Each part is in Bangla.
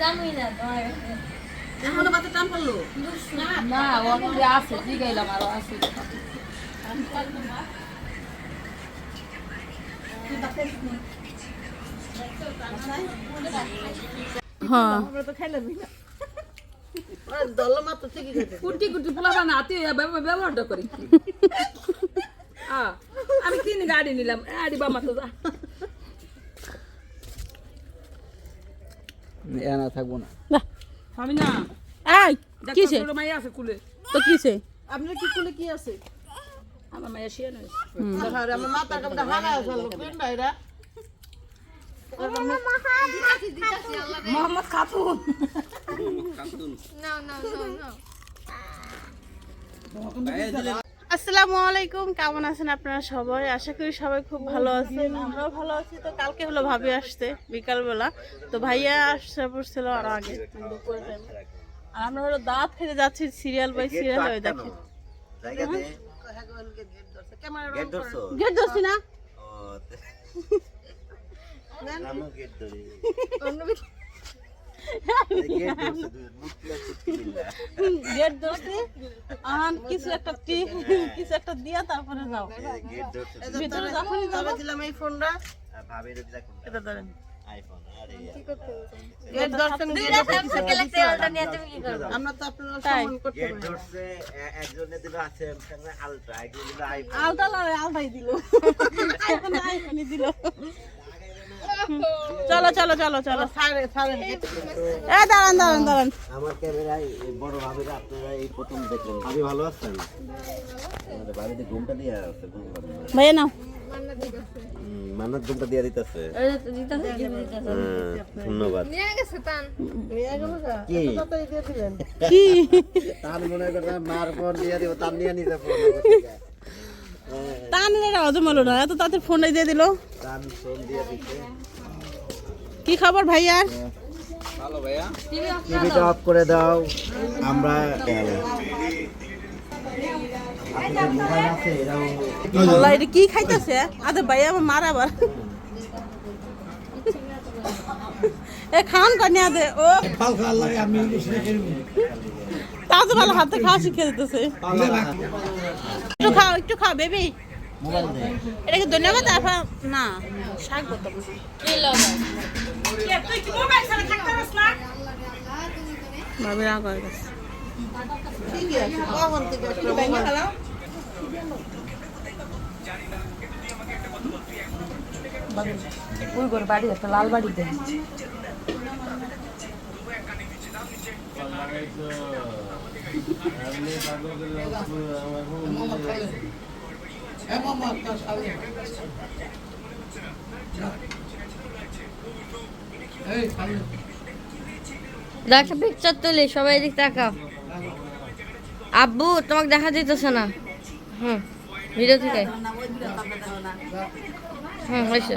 জানোই না তোমার। এখনও। বাতে টান পড়ল। না ও কি আছে জিগাইলাম আরও আছে। হ্যাঁ। আমরা তো খাইলামই না। কুটি কুটি পোলা বানা আতি ব্যবহারটা করি। আমি কিনে গাড়ি নিলাম গাড়ি বামা তো যা। এনা থাকব না। আমি না। এই কিসে মাই আছে কুলে। তো কিসে আপনার কি কুলে কি আছে? আমার মায়ের শিয়া নয় আমার মাথা কামটা হারা আছে লোক পিন ভাইরা Mohammad Khatun. No, no, no, no. আসসালামু আলাইকুম কেমন আছেন আপনারা সবাই? আশা করি সবাই খুব ভালো আছেন আমরাও ভালো আছি। তো কালকে হলো ভাবি আসতে বিকালবেলা। তো ভাইয়া আসতে পড়ছিল আর আগে। আর আমরা হলো দাঁত খেতে যাচ্ছি সিরিয়াল বাই সিরিয়াল হয়ে? দেখি গেট ধরছি না। গেট ধরছি আর কিছু একটা টি কিছু একটা দিয়া তারপরে যাও। ভিতরে যখনই যাব দিলাম এই ফোনটা। এটা ধরেন। গেট দর্শন দিয়ে গেলাক্সি ওটা নিয়ে তুমি কি করবে? আমরা তো আপনারা তাই। সম্মান করতে গেট পারি ধরছে এ- একজনে দিল আছে স্যামসাং আলট্রা একজনে দিল আইফোন আলতা লাগে আলতাই দিল। আইফোন দিল। চলো চলো চলো চলো। এ দাঁড়ান দাঁড়ান দাঁড়ান। আমার ক্যামেরায় এই বড় ভাবিরা আপনারা এই প্রথম দেখলেন। ভাবি ভালো আছেন? আমাদের বাড়িতে ঘুমটা দিয়ে আছে পারে। ভাইয়া নাও। ঘুমটা দিয়ে দিতেছে। ওই যে তো দিতাছে কি দিতাছে। ধন্যবাদ। নিয়ে কি? তাই দিয়ে দিলেন। কি? তার মনে করে মার ফোন দিয়ে দিব তার নিয়ে নিতে ফোন তা নিলে হজম হলো না এত তাদের দিয়ে দিল। ফোন দিয়ে দিতে কি খবর ভাইয়ার ভাইয়া। টিভিটা অফ করে দাও আমরা আল্লাহ এটা কি খাইতেছে? আরে ভাইয়া আমার মার আবার। এ খান কানিয়া দে ও। তাও তো ভালো, হাতে খাওয়া শিখে দিতেছে। একটু খাও একটু খাও, বেবি। মোবাইল দে এটা কি ধন্যবাদ? আফা, না, শাক বলতাম কি ভাবি রাগ হয়ে বাড়ি একটা লাল বাড়ি দেয়। একটা পিকচার তুলি, সবাই এদিক তাকাও। আব্বু, তোমাকে দেখা যেতেছে না। হুম ভিডিও থেকে। হুম হয়েছে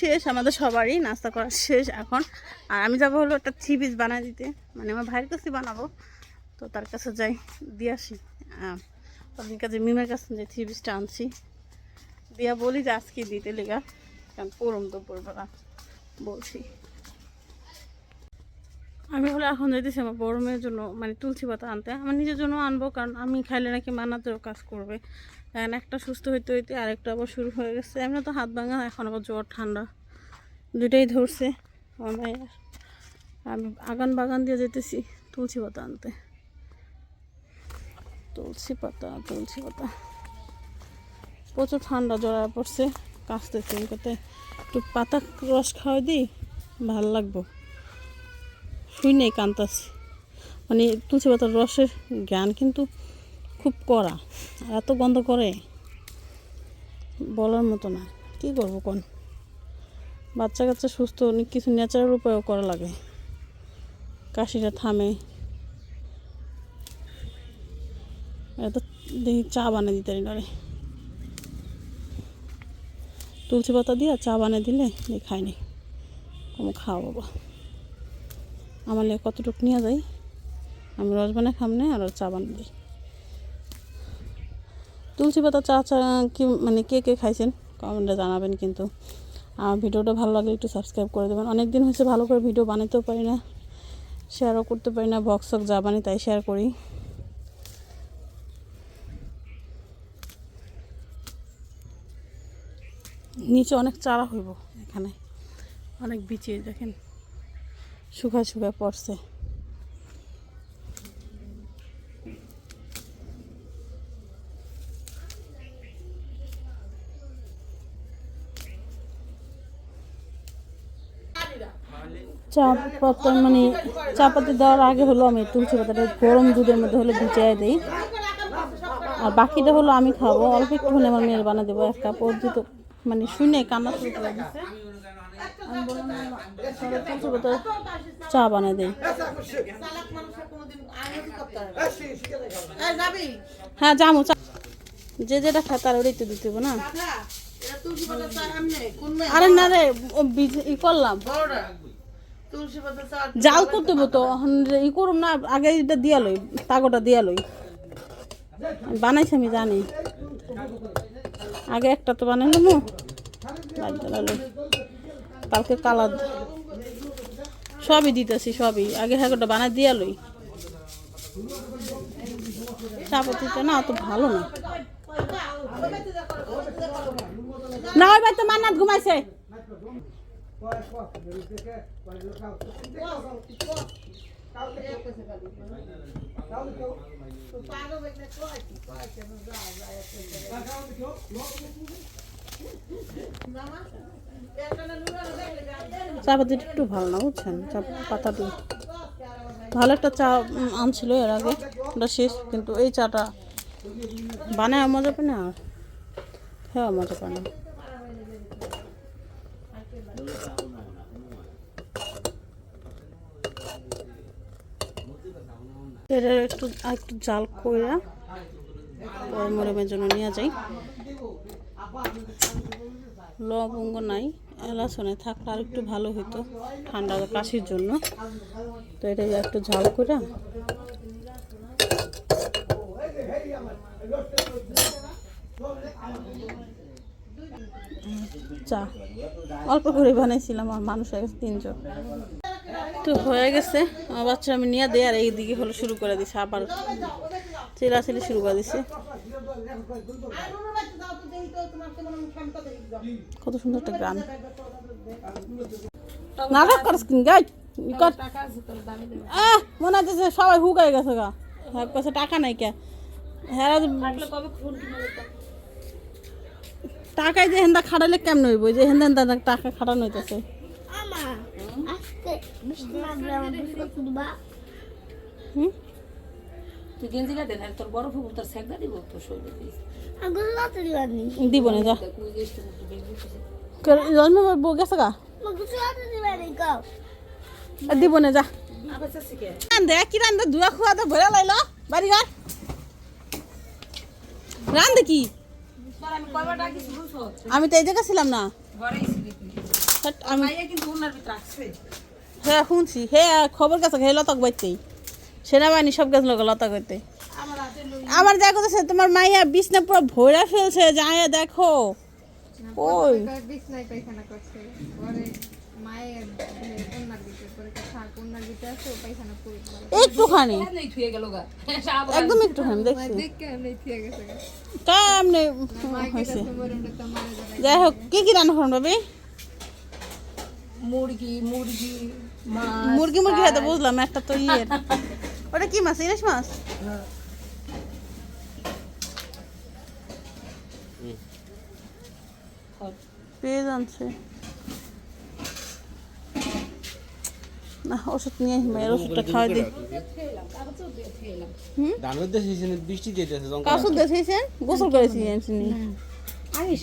শেষ, আমাদের সবারই নাস্তা করা শেষ এখন। আর আমি যাব হলো একটা থ্রি পিস বানাই দিতে। মানে আমার ভাইয়ের কাছে বানাবো। তো তার কাছে যাই, দিয়ে আসি। ওদিন কাছে মিমের কাছে যে থ্রি পিসটা আনছি। দিয়া বলি যে আজকে দিতে লেগা, কারণ পরম তো পড়বে না, বলছি। আমি হলো এখন যাইতেছি আমার বড় মেয়ের জন্য মানে তুলসী পাতা আনতে। আমার নিজের জন্য আনব, কারণ আমি খাইলে নাকি মানাতেও কাজ করবে। এখন একটা সুস্থ হইতে হইতে আরেকটা আবার শুরু হয়ে গেছে। এমনি তো হাত ভাঙা এখন আবার জ্বর, ঠান্ডা। দুইটাই ধরছে। আমার ভাইয়ার আমি আগান বাগান দিয়ে যেতেছি, তুলসী পাতা আনতে। তুলসী পাতা তুলসী পাতা। প্রচুর ঠান্ডা জড়া পড়ছে কাশতেছে করতে একটু পাতা রস খাওয়াই দিই, ভালো লাগবো। শুই নেই কান্তাছি। মানে তুলসী পাতার রসের জ্ঞান কিন্তু খুব কড়া, আর এত গন্ধ করে বলার মতো না। কি করব কোন? বাচ্চা কাচ্চা সুস্থ, অনেক কিছু ন্যাচারাল উপায়ও করা লাগে। কাশিটা থামে। এত দেখি চা বানিয়ে দিতে পারি তুলসী পাতা দিয়ে চা বানিয়ে দিলে দেখি খাই নি। আমি খাও বাবা আমার কতটুকু নিয়ে যাই? আমি রস খাম না আর চা বানিয়ে দিই। তুলসী পাতা চা চা কি মানে কে কে খাইছেন? কমেন্টে জানাবেন কিন্তু। আমার ভিডিওটা ভালো লাগলে একটু সাবস্ক্রাইব করে দেবেন। অনেক দিন হয়েছে ভালো করে ভিডিও বানাতেও পারি না শেয়ারও করতে পারি না বক্স টক যা বানি তাই শেয়ার করি। নিচে অনেক চারা হইব এখানে। অনেক বিচিয়ে দেখেন। শুকায় শুকায় পড়ছে। চা পাতা মানে চা পাতি দেওয়ার আগে হলো আমি তুলসী পাতাটা গরম দুধের মধ্যে হলো ভিজাই দিই। আর বাকিটা হলো আমি খাব। অল্প একটু হলে আমার মেয়ের বানা দেবো এক কাপ। ওর দিতে মানে শুনে কান্না শুরু করে দিচ্ছে আমি বললাম তুলসী পাতা চা বানাই দিই। যাবি হ্যাঁ জামু চা। যে যেটা খায় তার ওটাই তো দিতে না? আরে না রে ই করলাম বড়টা তুলসী পাতা চা জাল করতে তো এখন ই করুম না আগে এটা দিয়া লই তাগোটা দিয়া লই। বানাইছি আমি জানি। আগে একটা তো বানাই বানাইলাম কালকে কালার সবই দিতেছি সবই। আগে হ্যাঁ বানাই দিয়া লই। চাপাতিটা না অত ভালো না। না ওই ভাই তো মান্নাত ঘুমাইছে। চা পাতিটা একটু ভালো না বুঝছেন? চা পাতাটি ভালো একটা চা আনছিল এর আগে। ওটা শেষ কিন্তু এই চাটা বানায় মজা পায় না? আর হ্যাঁ মজা পায় না। এটা একটু একটু জাল কইরা মরিমের জন্য নিয়ে যাই। লবঙ্গ নাই এলাচ নাই, থাকলে আর একটু ভালো হতো ঠান্ডা কাশির জন্য। তো এটা একটু ঝাল করে চা। অল্প করে বানাইছিলাম আর মানুষ তিনজন। তো হয়ে গেছে। আমার বাচ্চা আমি নিয়ে দেয় আর এইদিকে হলো শুরু করে দিছে, আবার চিলাচিলি শুরু করে দিছে। কত সুন্দর একটা গ্রাম। নাটক করস গাই মনে হচ্ছে সবাই হুকাই গেছে গা। হ্যাঁ কাছে টাকা নাই কে। হ্যাঁ টাকায় যে হেন্দা খাটালে কেমন হইব? যে হেন্দা হেন্দা টাকা খাটানো হইতেছে। হুম তুই গেঞ্জিটা দেন তোর বড় তোর সেগদা দিব তোর শরীরে দিব না যা জন্ম বউ গেছে গা? দিব না যা। রান্ধে কি? রান্ধে দুয়া খুয়া তো ভরে লাইলো। বাড়ি ঘর রান্ধে কি? আমি তো এই জায়গা ছিলাম না। আমি কিন্তু হ্যাঁ শুনছি। হে খবর কাছে হে লতক বাইতেই সেনাবাহিনী সব গেছিল লতক করতে আমার দেখো তো তোমার মাইয়া বিছনা পুরো ভরে ফেলছে যায় দেখো। ওই বিছনায় পায়খানা করছে। পরে মায়ের কন্যার দিতে পরে থাক কন্যার দিতে আছে ও পায়খানা করে একটুখানি। একদম একটুখানি দেখছি। কেমনে হয়েছে? যাই হোক কি কি রান্না করুন ভাবি? মুরগি মুরগি। মুরগি মুরগি হয়তো বুঝলাম একটা তো ইয়ে ওটা কি মাছ ইলিশ মাছ? পেয়ে জানছে না ওষুধ নিয়ে মায়ের ওষুধটা খাওয়াই দিই। ধানের দেশে বৃষ্টি কাসুর গোসল করেছি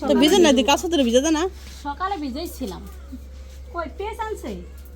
তো ভিজে না দি কাসুর ভিজে না? সকালে ভিজেছিলাম কই পেস আনছে?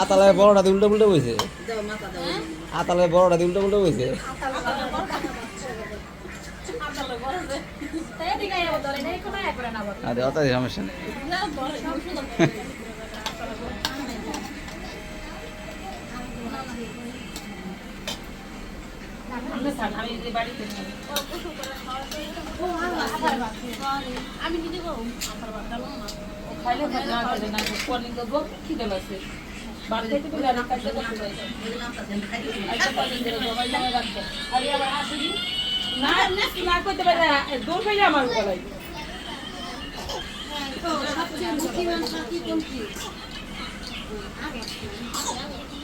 আতালায় বড়টা দিয়ে উল্টো উল্টো বইছে। দাও মাথা দাও আতালায় বড়টা দিয়ে উল্টো উল্টো বইছে। আরে অত সমস্যা নেই। আমি নেই। খাইলে খাই না খাইলে না কলিং দেবো খিদে লাগছে আমার গলায় এই বুঝলেন থেকে কলার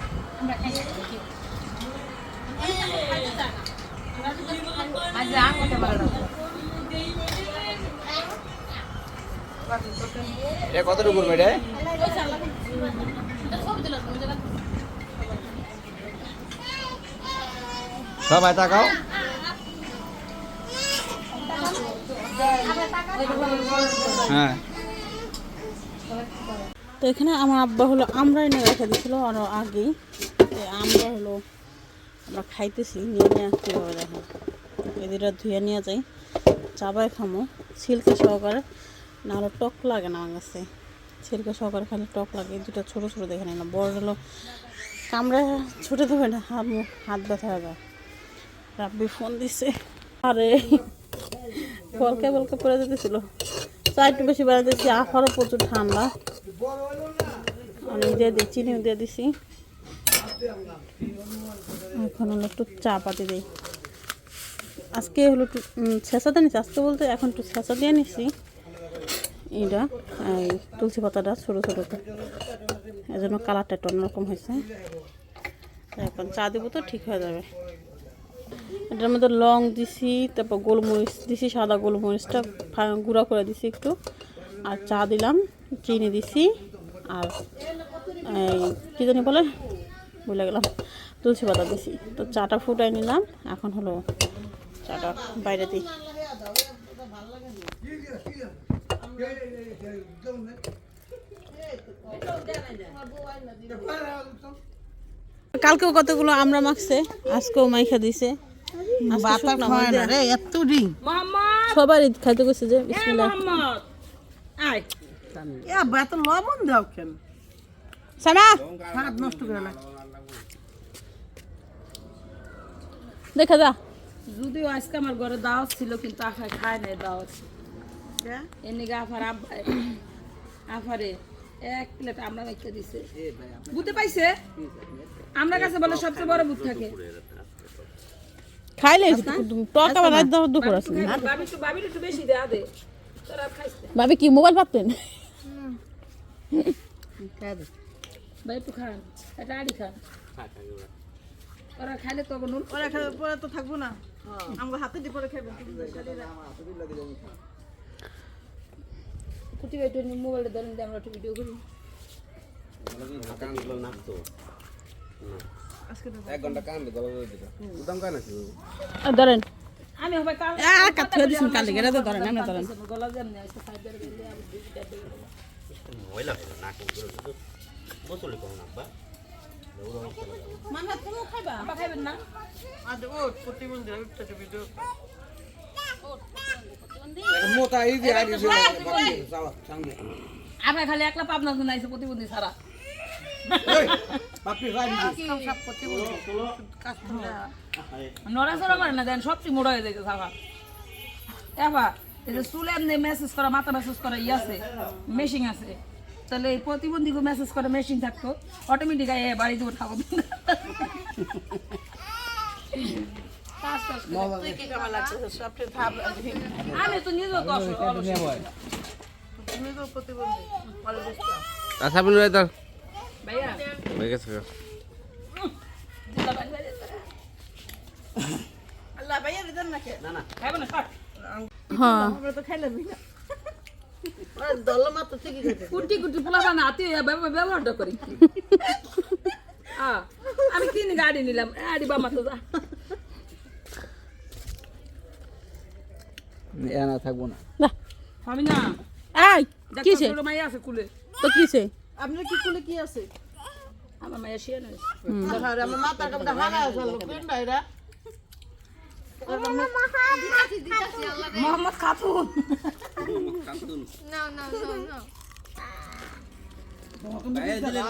আচ্ছা এটা কতটুকু করবে এটা? সবাই তাকাও হ্যাঁ। তো এখানে আমার আব্বা হলো আমরাই নিয়ে রেখে দিয়েছিল আরও আগেই। আমরা হলো, আমরা খাইতেছি, নিয়ে নিয়ে কীভাবে দেখেন এদিকে ধুয়ে নিয়ে যাই চাবাই খামো। ছিলকা সহকারে, না হলে টক লাগে না আমার কাছে। ছিলকা সহকারে খালি টক লাগে, এই দুটো ছোটো ছোটো দেখে না, বড় হলো কামড়ে ছুটে দেবে না, হাত হাত ব্যথা যায়। রাব্বি ফোন দিছে। আরে বলকে বলকে পড়ে যেতেছিল। চা একটু বেশি বেড়া দিচ্ছি আফারও প্রচুর ঠান্ডা। আমি দিয়ে দিই, চিনিও দিয়ে দিছি। এখন হলো একটু চা পাতি দিই আজকে হলো একটু ছেঁচা দিয়ে নিচ্ছি আজকে বলতে এখন একটু ছেঁচা দিয়ে নিচ্ছি এইটা, এই তুলসী পাতাটা ছোটো ছোটোতে এই জন্য কালারটা একটু অন্যরকম হয়েছে। এখন চা দেবো তো, ঠিক হয়ে যাবে। এটার মধ্যে লং দিছি, তারপর গোলমরিচ দিছি, সাদা গোলমরিচটা গুঁড়া করে দিছি একটু। আর চা দিলাম, চিনি দিছি। আর কী জানি বলে? ভুলে গেলাম। তুলসী পাতা দিছি। তো চাটা ফুটাই নিলাম। এখন হলো চাটা বাইরে দিই। কালকেও কতগুলো আমরা মাখছে আজকেও মাইখা দিছে। আজকে বাতা শুকনা খায় মাছ না দেয়া। রে এত রিং মোহাম্মদ! সবারই খাইতে গেছে যে বিসমিল্লাহ। আয়। এ আব্বা লবণ দাও কেন? সামা। হাত নষ্ট করে না। দেখা যা। যদিও আজকে আমার ঘরে দাওয়াত ছিল কিন্তু আফা খায় নাই দাওয়াত। আফার আব্বা আফারে এক প্লেট আমরা দিছে। বুঝতে পাইছে? আমরা কাছে বলে সবচেয়ে বড় বুথ থাকে। খাইলে টক দাও দুপুর আছে। বাবি একটু বাবির একটু বেশি দেয়া দে। তোরা। ভাবি কি মোবাইল পাতেন একটু খান। এটা আড়ি খান। ওরা। খাইলে তো নুন ওরা খাবে পরে তো থাকব না। আমরা হাতে দিয়ে পরে খাবে কুটি একটু মোবাইলটা ধরেন দিয়ে আমরা একটু ভিডিও করি। ধরেন। আমি হবে কাল কাত হয়ে দিছেন কালি গেলে তো ধরেন আমরা ধরেন। গলা দেবো। গোসল করো না আব্বা মানে তুমি খাইবা আপা খাইবেন না আজ ও প্রতিবন্ধী উঠতে ভিডিও মোটা এই যে আগে সঙ্গে আপনার খালি একলা পাবনা প্রতিবন্ধী করলে নড়াচড়া করে না দেন মোড়া হয়ে এবার এই যে মেসেজ করা মাথা মেসেজ করা ই আছে মেশিন আছে তাহলে এই প্রতিবন্ধীকে মেসেজ করে মেশিন থাকতো। অটোমেটিক এ আমি তো নিজেও প্রতিবন্ধী। ভালো দেখছ আচ্ছা ভাইয়া। হয়ে গেছে দিলা বাড়ি বাড়ি। আল্লাহ ভাইয়া দিতেন না কে খাইবো না হ্যাঁ। আমরা তো খাইলাম না দল মাত্র ঠিকই খেতে কুটি কুটি পোলা বানা হাতে ব্যবহারটা করি। আমি তিন গাড়ি নিলাম গাড়ি বামা তো যা। এ না থাকব না। আমি না। এই কিসে? মাইয়া আছে কুলে। তো কিসে? আপনার কি কুলে কি আছে? আমার মাইয়া শিয়ে নেই আমার মাথার কামটা হারা আছে লোকেন ভাইরা মোহাম্মদ খাতুন না না না no.